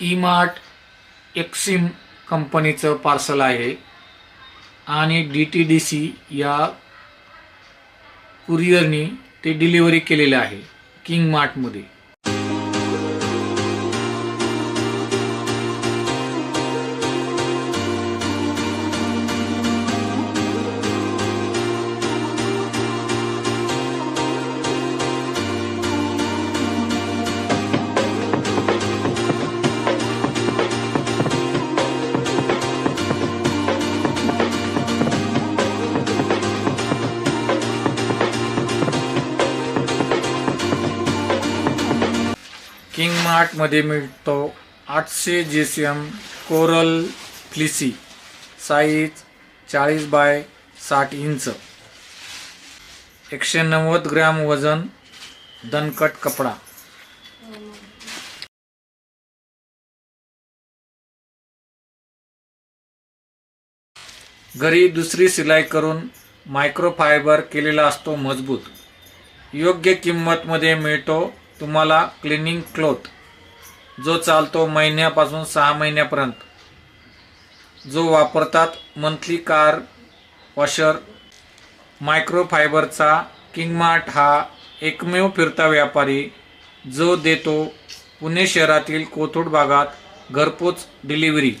E mart Exim कंपनीचं parcel आहे. आणि डी टी डी सी या कुरिअरनी ते डिलिव्हरी केलेलं आहे किंग मार्टमध्ये. किंग मार्टमध्ये मिळतो आठशे G C M coral fleecy size चाळीस बाय साठ इंच. एकशे नव्वद ग्रॅम वजन दणकट कपडा. घरी दुसरी सिलाई करून मायक्रोफायबर केलेला असतो मजबूत. योग्य किंमतमध्ये मिळतो तुम्हाला क्लिनिंग क्लोथ जो चालतो महिन्यापासून सहा महिन्यापर्यंत जो वापरतात मंथली कार वॉशर मायक्रोफायबरचा किंगमार्ट हा एकमेव फिरता व्यापारी जो देतो पुणे शहरातील कोथरूड भागात घरपोच डिलिव्हरी.